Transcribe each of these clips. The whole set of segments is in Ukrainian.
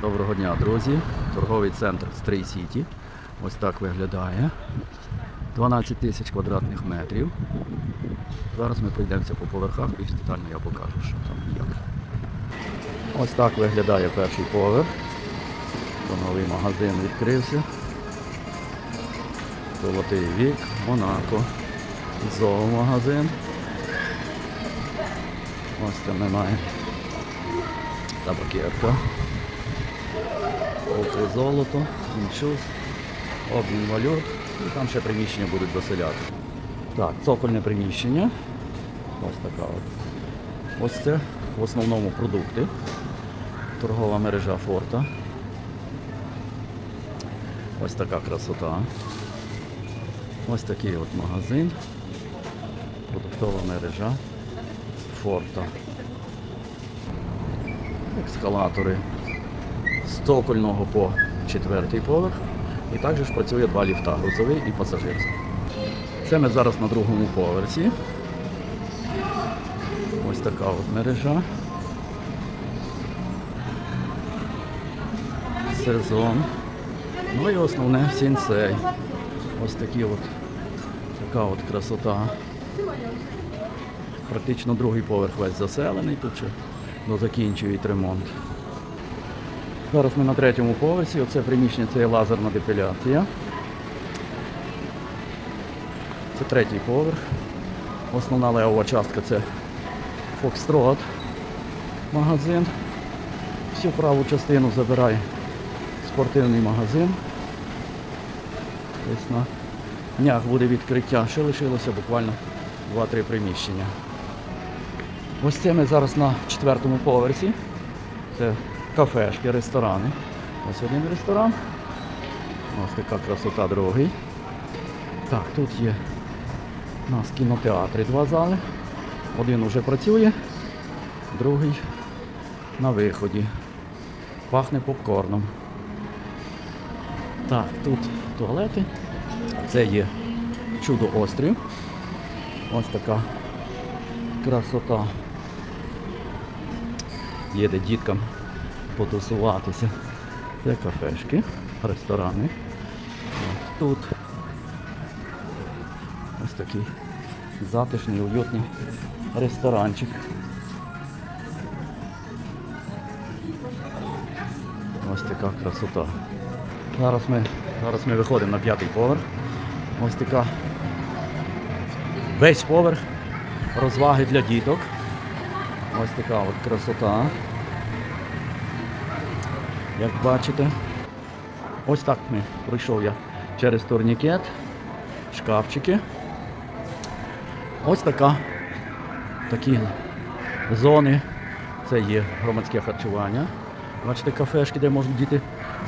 Доброго дня, друзі. Торговий центр Стрий Сіті. Ось так виглядає. 12 тисяч квадратних метрів. Зараз ми пройдемося по поверхах і детально я покажу, що там як. Ось так виглядає перший поверх. То новий магазин відкрився. Золотий вік, Монако. Зоомагазин. Ось ми маємо табакерка. Оце золото, іншус, обмін валют. І там ще приміщення будуть доселяти. Так, цокольне приміщення. Ось така от. Ось це в основному продукти. Торгова мережа Форта. Ось така красота. Ось такий от магазин. Продуктова мережа Форта. Ескалатори з цокольного по четвертий поверх. І також працює два ліфта грузовий і пасажирський. Це ми зараз на другому поверсі. Ось така от мережа. Сезон. Ну і основне сінсей. Ось такі от, така от красота. Практично другий поверх весь заселений, тут ще дозакінчують ремонт. Зараз ми на третьому поверсі, оце приміщення це є лазерна депіляція. Це третій поверх. Основна левова частка це Фокстрот магазин. Всю праву частину забирає спортивний магазин. Ось на днях буде відкриття. Ще лишилося буквально 2-3 приміщення. Ось це ми зараз на четвертому поверсі. Це кафешки, ресторани. Ось один ресторан. Ось така красота другий. Так, тут є у нас кінотеатри два зали. Один вже працює, другий на виході. Пахне попкорном. Так, тут туалети. Це є чудо острів. Ось така красота. Є де діткам потусуватися. Це кафешки, ресторани. Ось тут ось такий затишний, уютний ресторанчик. Ось така красота. Зараз ми, зараз ми виходимо на п'ятий поверх. Ось така весь поверх розваги для діток. Ось така от красота. Як бачите, ось так ми пройшов я через турнікет, шкафчики. Ось така такі зони. Це є громадське харчування. Бачите, кафешки, де можуть діти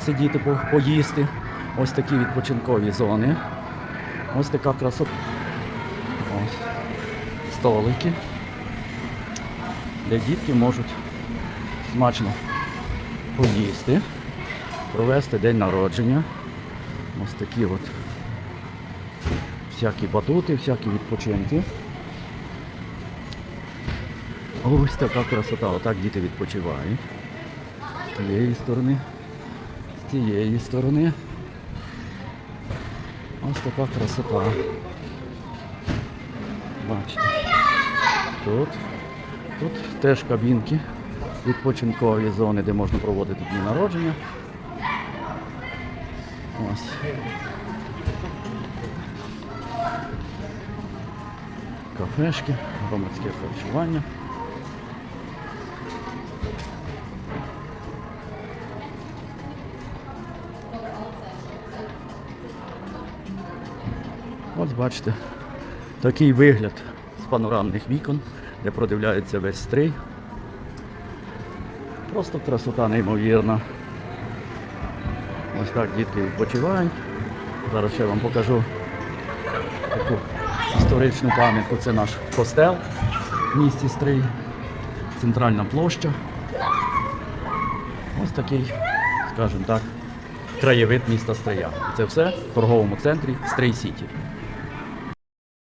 сидіти, по- поїсти. Ось такі відпочинкові зони. Ось така красота. Ось. Столики, де дітки можуть смачно поїсти, провести день народження. Ось такі от всякі батути, всякі відпочинки. Ось така красота, отак діти відпочивають. З тієї сторони, з тієї сторони. Ось така красота. Бачите. Тут. Тут теж кабінки, відпочинкові зони, де можна проводити дні народження. Ось. Кафешки, громадське харчування. Ось бачите, такий вигляд з панорамних вікон, де продивляється весь стрий. Просто красота неймовірна. Ось так дітки відпочивають. Зараз ще вам покажу таку історичну пам'ятку. Це наш костел в місті Стрий, центральна площа. Ось такий, скажімо так, краєвид міста Стрия. Це все в торговому центрі Стрий Сіті.